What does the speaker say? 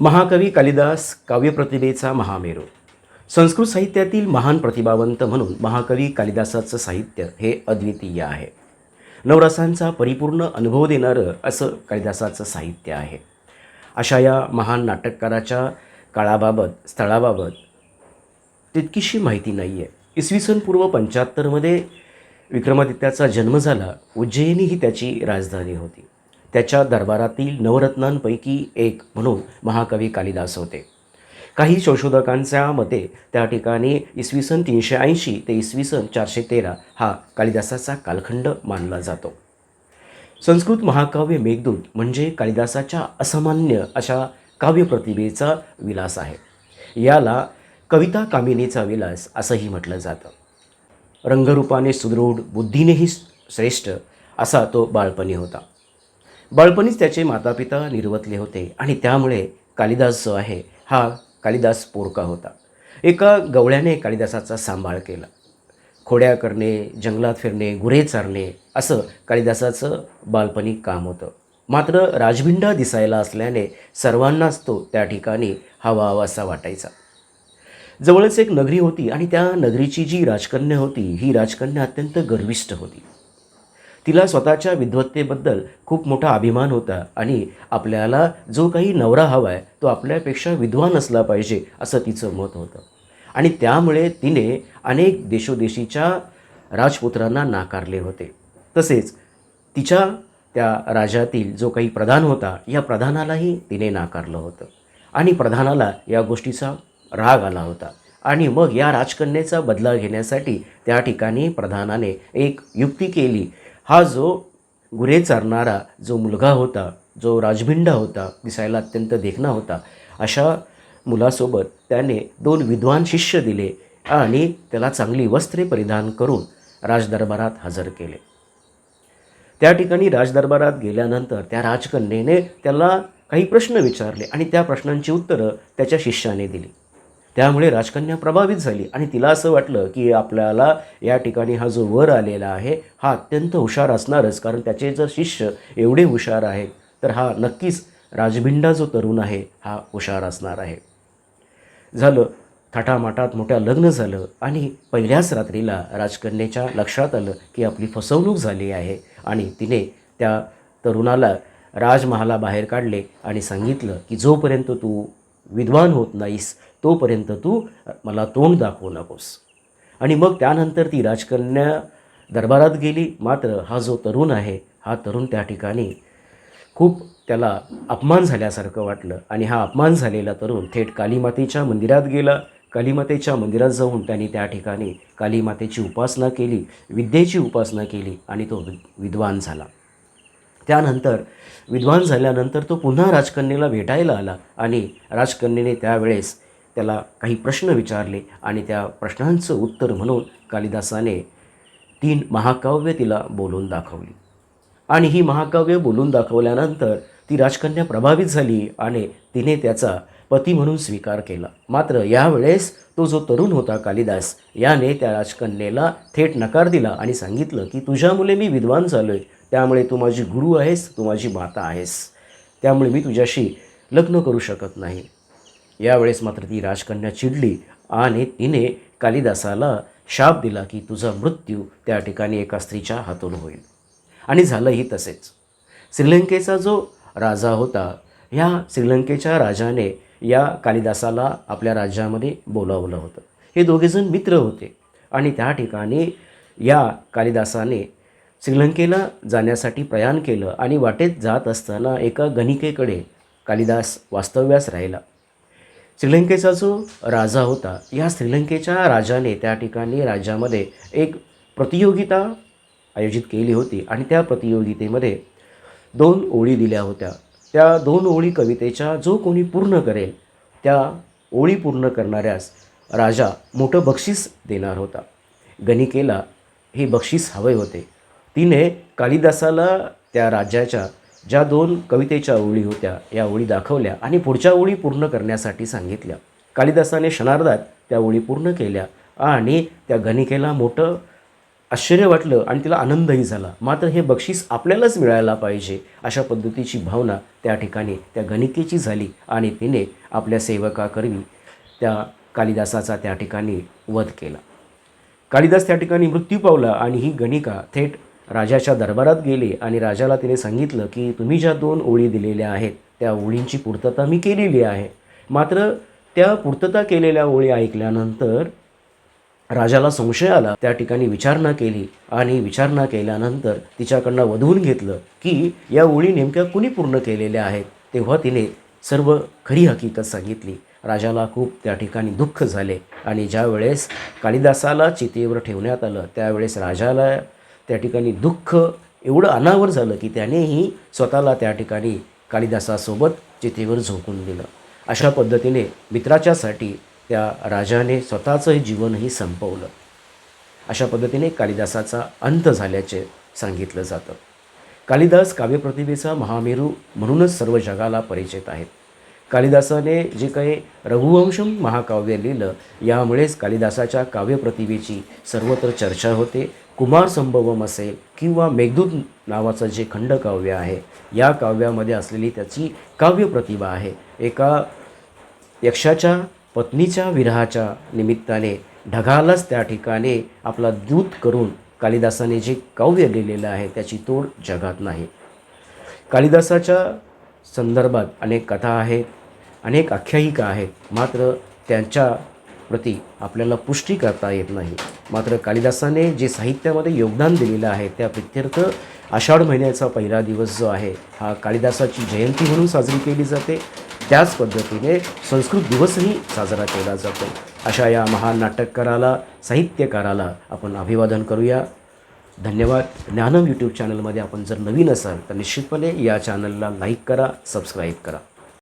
महाकवी कालिदास काव्यप्रतिभेचा महामेरू. संस्कृत साहित्यातील महान प्रतिभावंत म्हणून महाकवी कालिदासाचं साहित्य हे अद्वितीय आहे. नवरसांचा परिपूर्ण अनुभव देणारं असं कालिदासाचं साहित्य आहे. अशा या महान नाटककाराच्या काळाबाबत स्थळाबाबत तितकीशी माहिती नाही आहे इसवी सन पूर्व पंच्याहत्तरमध्ये विक्रमादित्याचा जन्म झाला. उज्जयिनी ही त्याची राजधानी होती. त्याच्या दरबारातील नवरत्नांपैकी एक म्हणून महाकवी कालिदास होते. काही संशोधकांच्या मते त्या ठिकाणी इसवी सन तीनशे ऐंशी ते इसवी सन चारशे तेरा हा कालिदासाचा कालखंड मानला जातो. संस्कृत महाकाव्य मेघदूत म्हणजे कालिदासाच्या असामान्य अशा काव्यप्रतिभेचा विलास आहे. याला कविता कामिनीचा विलास असंही म्हटलं जातं. रंगरूपाने सुदृढ बुद्धीनेही श्रेष्ठ असा तो बाळपणी होता. बाळपणीच त्याचे मातापिता निर्वतले होते आणि त्यामुळे कालिदास जो आहे हा कालिदास पोरका होता. एका गवळ्याने कालिदासाचा सांभाळ केला. खोड्या करणे जंगलात फिरणे गुरे चारणे असं कालिदासाचं बालपणी काम होतं. मात्र राजभिंडा दिसायला असल्याने सर्वांनाच तो त्या ठिकाणी हवा असा वाटायचा. जवळच एक नगरी होती आणि त्या नगरीची जी राजकन्या होती ही राजकन्या अत्यंत गर्विष्ठ होती. तिला स्वतःच्या विद्वत्तेबद्दल खूप मोठा अभिमान होता आणि आपल्याला जो काही नवरा हवा आहे तो आपल्यापेक्षा विद्वान असला पाहिजे असं तिचं मत होतं. आणि त्यामुळे तिने अनेक देशोदेशीच्या राजपुत्रांना नाकारले होते. तसेच तिच्या त्या राज्यातील जो काही प्रधान होता या प्रधानालाही तिने नाकारलं होतं. आणि प्रधानाला या गोष्टीचा राग आला होता. आणि मग या राजकन्येचा बदला घेण्यासाठी त्या ठिकाणी प्रधानाने एक युक्ती केली हा जो गुरे चारणारा जो मुलगा होता जो राजभिंडा होता दिसायला अत्यंत देखणा होता अशा मुलासोबत त्याने दोन विद्वान शिष्य दिले आणि त्याला चांगली वस्त्रे परिधान करून राजदरबारात हजर केले. त्या ठिकाणी राजदरबारात गेल्यानंतर त्या राजकन्येने त्याला काही प्रश्न विचारले आणि त्या प्रश्नांची उत्तरं त्याच्या शिष्याने दिली. त्यामुळे राजकन्या प्रभावित झाली. आणि तिला असं वाटलं की आपल्याला या ठिकाणी हा जो वर आलेला आहे हा अत्यंत हुशार असणारच. कारण त्याचे जर शिष्य एवढे हुशार आहेत तर हा नक्कीच राजभिंडा जो तरुण आहे हा हुशार असणार आहे. झालं थाटामाटात मोठ्या लग्न झालं आणि पहिल्याच रात्रीला राजकन्येच्या लक्षात आलं की आपली फसवणूक झाली आहे. आणि तिने त्या तरुणाला राजमहाला बाहेर काढले आणि सांगितलं की जोपर्यंत तू विद्वान होत नाहीस तोपर्यंत तू मला तोंड दाखवू नकोस. आणि मग त्यानंतर ती राजकन्या दरबारात गेली. मात्र हा जो तरुण आहे हा तरुण त्या ठिकाणी खूप त्याला अपमान झाल्यासारखं वाटलं. आणि हा अपमान झालेला तरुण थेट कालीमातेच्या मंदिरात गेला. कालीमातेच्या मंदिरात जाऊन त्यांनी त्या ठिकाणी कालीमातेची उपासना केली विद्येची उपासना केली आणि तो विद्वान झाला. त्यानंतर विद्वान झाल्यानंतर तो पुन्हा राजकन्येला भेटायला आला आणि राजकन्येने त्यावेळेस त्याला काही प्रश्न विचारले आणि त्या प्रश्नांचं उत्तर म्हणून कालिदासाने तीन महाकाव्य तिला बोलून दाखवली. आणि ही महाकाव्य बोलून दाखवल्यानंतर ती राजकन्या प्रभावित झाली आणि तिने त्याचा पती म्हणून स्वीकार केला. मात्र यावेळेस तो जो तरुण होता कालिदास याने त्या राजकन्येला थेट नकार दिला आणि सांगितलं की तुझ्यामुळे मी विद्वान झालो आहे त्यामुळे तू माझी गुरु आहेस तू माझी माता आहेस. त्यामुळे मी तुझ्याशी लग्न करू शकत नाही. यावेळेस मात्र ती राजकन्या चिडली आणि तिने कालिदासाला शाप दिला की तुझा मृत्यू त्या ठिकाणी एका स्त्रीच्या हातून होईल. आणि झालंही तसेच. श्रीलंकेचा जो राजा होता ह्या श्रीलंकेच्या राजाने या कालिदासाला आपल्या राज्यामध्ये बोलावलं होतं. हे दोघेजण मित्र होते आणि त्या ठिकाणी या कालिदासाने श्रीलंकेला जाण्यासाठी प्रयाण केलं आणि वाटेत जात असताना एका गणिकेकडे कालिदास वास्तव्यास राहिला. श्रीलंकेचा जो राजा होता या श्रीलंकेच्या राजाने त्या ठिकाणी राज्यामध्ये एक प्रतियोगिता आयोजित केली होती आणि त्या प्रतियोगितेमध्ये दोन ओळी दिल्या होत्या. त्या दोन ओळी कवितेच्या जो कोणी पूर्ण करेल त्या ओळी पूर्ण करणाऱ्यास राजा मोठं बक्षीस देणार होता. गणिकेला हे बक्षीस हवे होते. तिने कालिदासाला त्या राज्याच्या ज्या दोन कवितेच्या ओळी होत्या या ओळी दाखवल्या आणि पुढच्या ओळी पूर्ण करण्यासाठी सांगितल्या. कालिदासाने क्षणार्धात त्या ओळी पूर्ण केल्या आणि त्या गणिकेला मोठं आश्चर्य वाटलं आणि तिला आनंदही झाला. मात्र हे बक्षीस आपल्यालाच मिळायला पाहिजे अशा पद्धतीची भावना त्या ठिकाणी त्या गणिकेची झाली आणि तिने आपल्या सेवकाकरवी त्या कालिदासाचा त्या ठिकाणी वध केला. कालिदास त्या ठिकाणी मृत्यू पावला आणि ही गणिका थेट राजाच्या दरबारात गेली आणि राजाला तिने सांगितलं की तुम्ही ज्या दोन ओळी दिलेल्या आहेत त्या ओळींची पूर्तता मी केलेली आहे. मात्र त्या पूर्तता केलेल्या ओळी ऐकल्यानंतर राजाला संशय आला. त्या ठिकाणी विचारणा केली आणि विचारणा केल्यानंतर तिच्याकडनं वधवून घेतलं की या ओळी नेमक्या कुणी पूर्ण केलेल्या आहेत तेव्हा तिने सर्व खरी हकीकत सांगितली. राजाला खूप त्या ठिकाणी दुःख झाले आणि ज्या वेळेस कालिदासाला चितेवर ठेवण्यात आलं त्यावेळेस राजाला त्या ठिकाणी दुःख एवढं अनावर झालं की त्यानेही स्वतःला त्या ठिकाणी कालिदासासोबत चितेवर झोकून दिलं. अशा पद्धतीने मित्राच्यासाठी त्या राजाने स्वतःचं जीवनही संपवलं. अशा पद्धतीने कालिदासाचा अंत झाल्याचे सांगितलं जातं. कालिदास काव्यप्रतिभेचा महामेरू म्हणूनच सर्व जगाला परिचित आहेत. कालिदासाने जे काही रघुवंशम महाकाव्य लिहिलं यामुळेच कालिदासाच्या काव्यप्रतिभेची सर्वत्र चर्चा होते कुमार संभवम असेल किंवा मेघदूत नावाचं जे खंडकाव्य आहे या काव्यामध्ये असलेली त्याची काव्यप्रतिभा आहे. एका यक्षाच्या पत्नीच्या विरहाच्या निमित्ताने ढगालाच त्या ठिकाणी आपला दूत करून कालिदासाने जे काव्य लिहिलेलं आहे त्याची तोड जगात नाही. कालिदासाच्या संदर्भात अनेक कथा आहेत अनेक आख्यायिका आहेत मात्र त्यांच्या प्रती आपल्याला पुष्टी करता येत नाही. मात्र कालिदासाने जे साहित्यामध्ये योगदान दिलेलं आहे त्या प्रित्यर्थ आषाढ महिन्याचा पहिला दिवस जो आहे हा कालिदासाची जयंती म्हणून साजरी केली जाते. त्याच पद्धतीने संस्कृत दिवसही साजरा केला जातो. अशा या महान नाटककाराला साहित्यकाराला आपण अभिवादन करूया. धन्यवाद. ज्ञानम यूट्यूब चॅनलमध्ये आपण जर नवीन असाल तर निश्चितपणे या चॅनलला लाईक करा सबस्क्राईब करा.